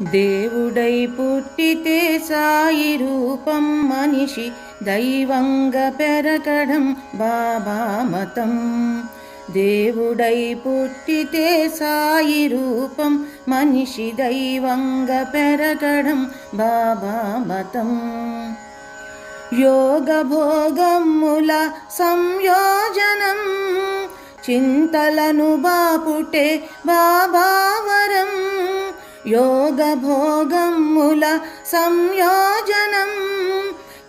దేవుడై పుట్టితే సాయి రూపం మనిషి దైవంగ పెరగడం బాబా మతం. దేవుడై పుట్టితే సాయి రూపం మనిషి దైవంగ పెరగడం బాబా మతం. యోగ భోగముల సంయోజనం చింతలను బాపుటే బాబావరం యోగ భోగముల సంయోజనం.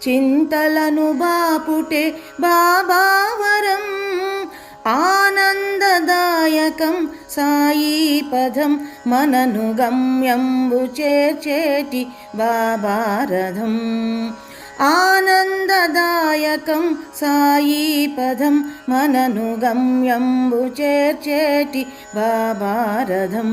చింతలను బాపుటే బాబావరం. ఆనందదాయకం సాయి పదం. మనను గమ్యంబు చేర్చేటి బాబారథం. ఆనందదాయకం సాయి పదం. మనను గమ్యంబు చేర్చేటి బాబారథం.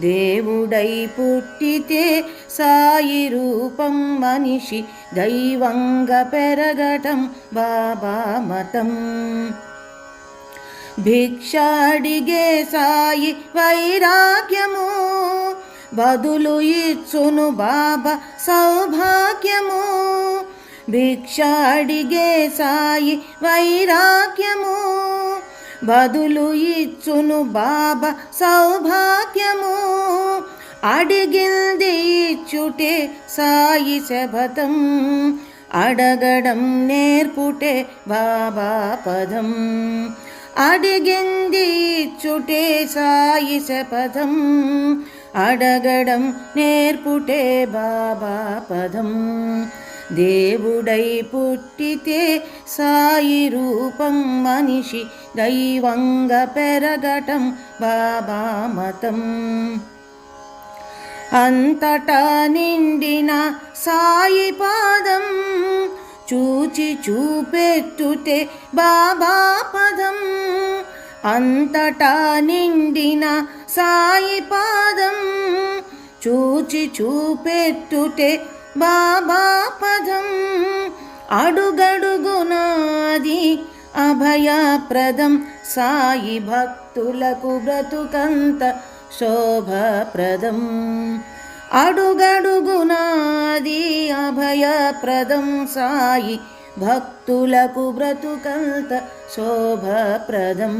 దేవుడై పుట్టితే సాయి రూపం మనిషి దైవంగ పెరగటం బాబా మతం. భిక్షాడిగే సాయి వైరాగ్యము బదులు ఇచ్చును బాబా సౌభాగ్యము. భిక్షాడిగే సాయి వైరాగ్యము బదులు ఇచ్చును బాబా సౌభాగ్యము. అడిగింది ఇచ్చుటే సాయి శబతం అడగడం నేర్పుటే బాబా పదం. అడిగింది ఇచ్చుటే సాయి శపథం. అడగడం నేర్పుటే బాబా పదం. దేవుడై పుట్టితే సాయి రూపం మనిషి దైవంగ పెరగటం బాబా మతం. అంతటా నిండిన సాయి పాదం చూచి చూపెట్టుతే బాబా పదం. అంతటా నిండిన సాయి పాదం చూచి చూపెట్టుటే బాబా పదం అడుగడుగునాది అభయప్రదం సాయి భక్తులకు బ్రతుకంత శోభప్రదం. అడుగడుగునాది అభయప్రదం సాయి భక్తులకు బ్రతుకంత శోభప్రదం.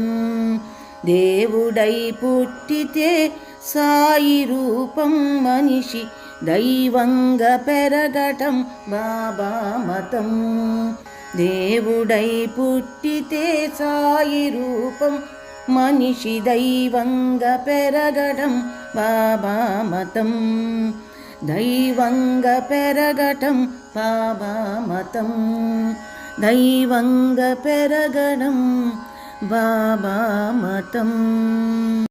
దేవుడై పుట్టితే సాయి రూపం మనిషి దైవంగ పెరగటం బాబా మతం. దేవుడై పుట్టితే సాయి రూపం. మనిషి దైవంగ పెరగటం బాబా మతం. దైవంగ పెరగటం బాబా మతం. దైవంగ పెరగడం బాబా మతం.